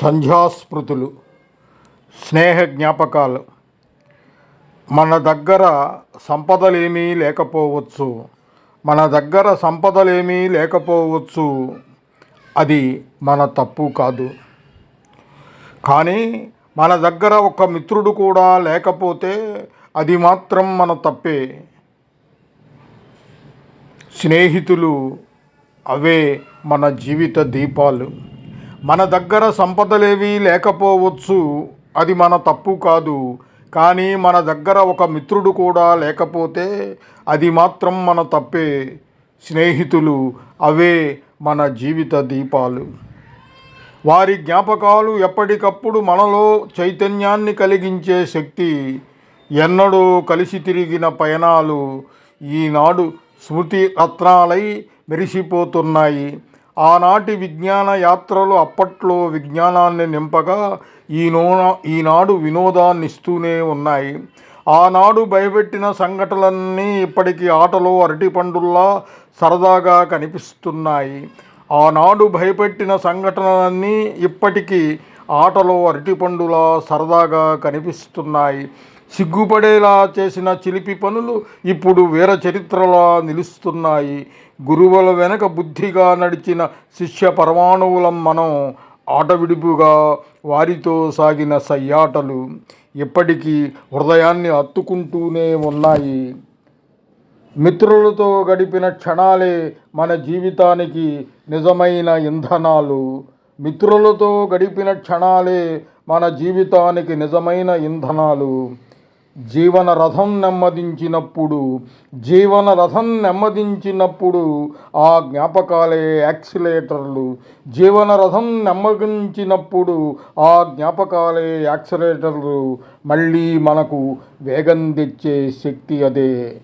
సంధ్యాస్మృతులు స్నేహ జ్ఞాపకాలు మన దగ్గర సంపదలేమీ లేకపోవచ్చు. మన దగ్గర సంపదలేమీ లేకపోవచ్చు. అది మన తప్పు కాదు. కానీ మన దగ్గర ఒక మిత్రుడు కూడా లేకపోతే అది మాత్రం మన తప్పే. స్నేహితులు అవే మన జీవిత దీపాలు. మన దగ్గర సంపదలేవి లేకపోవచ్చు. అది మన తప్పు కాదు. కానీ మన దగ్గర ఒక మిత్రుడు కూడా లేకపోతే అది మాత్రం మన తప్పే. స్నేహితులు అవే మన జీవిత దీపాలు. వారి జ్ఞాపకాలు ఎప్పటికప్పుడు మనలో చైతన్యాన్ని కలిగించే శక్తి. ఎన్నడూ కలిసి తిరిగిన పయనాలు ఈనాడు స్మృతి రత్నాలై మెరిసిపోతున్నాయి. ఆనాటి విజ్ఞాన యాత్రలు అప్పట్లో విజ్ఞానాన్ని నింపగా ఈనో ఈనాడు వినోదాన్ని ఇస్తూనే ఉన్నాయి. ఆనాడు భయపెట్టిన సంఘటనలన్నీ ఇప్పటికీ ఆటలో అరటిపండుల్లా సరదాగా కనిపిస్తున్నాయి. ఆనాడు భయపెట్టిన సంఘటనలన్నీ ఇప్పటికీ ఆటలో అరటిపండులా సరదాగా కనిపిస్తున్నాయి. సిగ్గుపడేలా చేసిన చిలిపి పనులు ఇప్పుడు వీర చరిత్రలా నిలుస్తున్నాయి. గురువుల వెనక బుద్ధిగా నడిచిన శిష్య పరమాణువులం మనం ఆటవిడుపుగా వారితో సాగిన సయ్యాటలు ఇప్పటికీ హృదయాన్ని హత్తుకుంటూనే ఉన్నాయి. మిత్రులతో గడిపిన క్షణాలే మన జీవితానికి నిజమైన ఇంధనాలు. మిత్రులతో గడిపిన క్షణాలే మన జీవితానికి నిజమైన ఇంధనాలు. జీవన రథం నెమ్మదించినప్పుడు జీవన రథం నెమ్మదించినప్పుడు ఆ జ్ఞాపకాలే యాక్సిలేటర్లు. జీవన రథం నెమ్మదించినప్పుడు ఆ జ్ఞాపకాలే యాక్సిలేటర్లు. మళ్ళీ మనకు వేగం తెచ్చే శక్తి అదే.